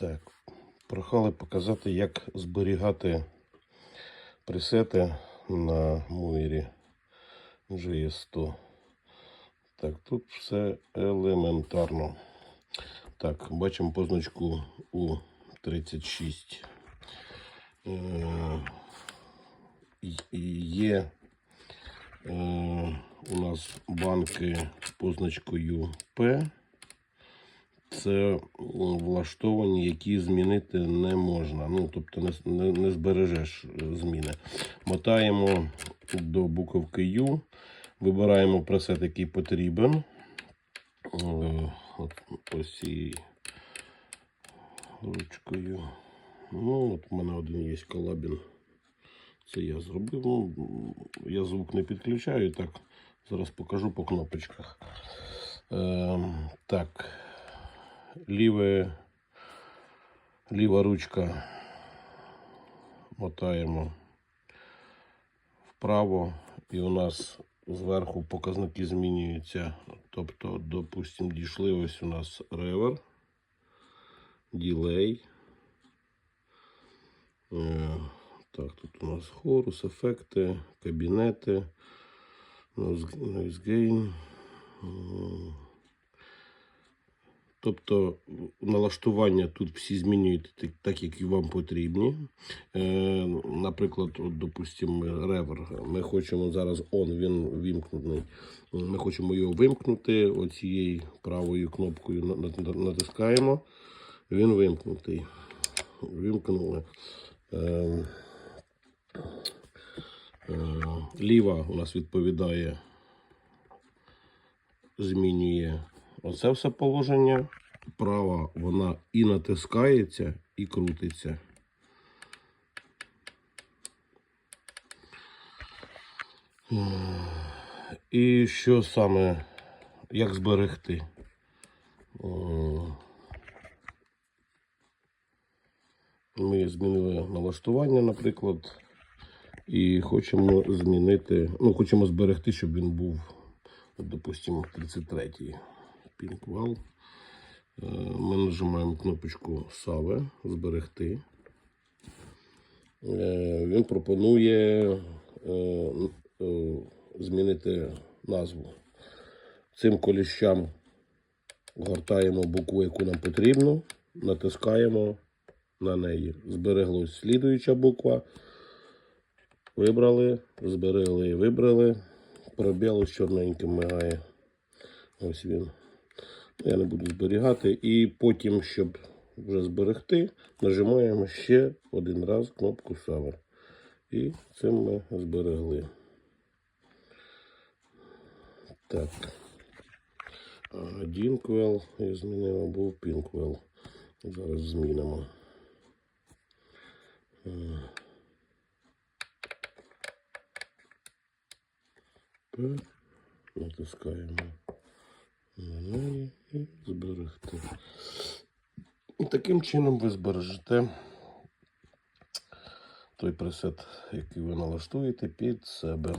Так, прохали показати, як зберігати пресети на Муєрі GS100. Так, тут все елементарно. Так, бачимо позначку У36. Е, і- і Є е, у нас банки позначкою П. Це влаштовані, які змінити не можна. Ну, тобто не, не, не збережеш е, зміни. Мотаємо до буковки Ю, вибираємо пресет, який потрібен. Е, От ось цією ручкою. Ну, от у мене один є колабін. Це я зробив. Ну, я звук не підключаю, так. Зараз покажу по кнопочках. Е, так. Ліве, ліва ручка мотаємо вправо, і у нас зверху показники змінюються. Тобто, допустимо, дійшли ось у нас ревер, ділей. Е, Так, тут у нас хорус, ефекти, кабінети, noise gain. Тобто налаштування тут всі змінюєте так, як і вам потрібні. Е, наприклад, от, допустимо, ревер. Ми хочемо зараз он, він вимкнений. Ми хочемо його вимкнути. Оцією правою кнопкою на- на- на- натискаємо. Він вимкнутий. Вимкнули. Е, е, ліва у нас відповідає, змінює оце все положення. Права вона і натискається, і крутиться. І що саме, як зберегти? Ми змінили налаштування, наприклад, і хочемо змінити, ну, хочемо зберегти, щоб він був, допустимо, 33-й пінквал. Е, Ми нажимаємо кнопочку Save, зберегти. Е, Він пропонує е, змінити назву. Цим коліщам гортаємо букву, яку нам потрібно, натискаємо на неї. Збереглась слідуюча буква. Вибрали, зберегли і вибрали. Пробіл з чорненьким мигає. Ось він. Я не буду зберігати. І потім, щоб вже зберегти, нажимаємо ще один раз кнопку Save. І цим ми зберегли. Так. Дінквел я змінив, а був Пінквел. Зараз змінимо. Натискаємо зберегти. І таким чином ви збережете той пресет, який ви налаштуєте під себе.